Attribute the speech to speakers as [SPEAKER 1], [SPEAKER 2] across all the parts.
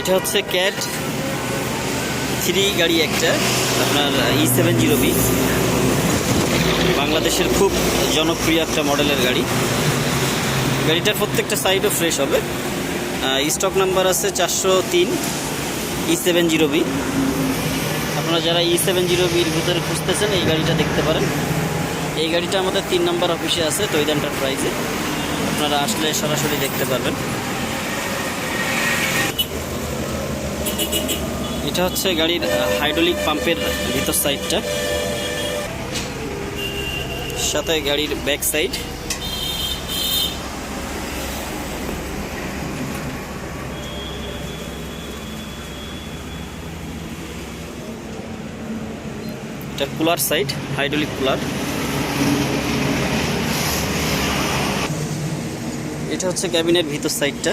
[SPEAKER 1] এটা হচ্ছে cat three গাড়ি একটা, আপনার ই সেভেন জিরো বি বাংলাদেশের খুব জনপ্রিয় একটা মডেলের গাড়ি। গাড়িটার প্রত্যেকটা সাইডও ফ্রেশ হবে। স্টক নাম্বার আছে চারশো তিন ই সেভেন জিরো বি আপনারা যারা ই সেভেন জিরো বির ভিতরে খুঁজতেছেন, এই গাড়িটা দেখতে পারেন। এই গাড়িটা আমাদের তিন নম্বর অফিসে আছে তৈদানটার এন্টারপ্রাইজে আপনারা আসলে সরাসরি দেখতে পারবেন। এটা হচ্ছে গাড়ির হাইড্রোলিক পাম্পের ভিতর সাইডটা সাথে গাড়ির ব্যাক সাইড এটা কুলার সাইড হাইড্রোলিক কুলার এটা হচ্ছে ক্যাবিনের ভিতর সাইডটা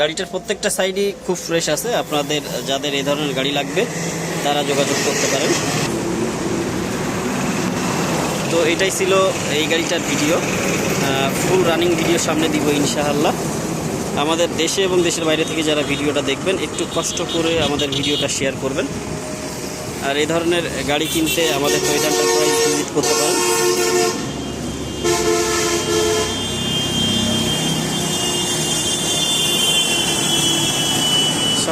[SPEAKER 1] গাড়িটার প্রত্যেকটা সাইডই খুব ফ্রেশ আছে। আপনাদের, যাদের এই ধরনের গাড়ি লাগবে, তারা যোগাযোগ করতে পারেন। তো এটাই ছিল এই গাড়িটার ভিডিও ফুল রানিং ভিডিও সামনে দিব ইনশাআল্লাহ। আমাদের দেশে এবং দেশের বাইরে থেকে যারা ভিডিওটা দেখবেন, একটু কষ্ট করে আমাদের ভিডিওটা শেয়ার করবেন। আর এই ধরনের গাড়ি কিনতে আমাদের টয়টা প্রাইস ভিজিট করতে পারেন।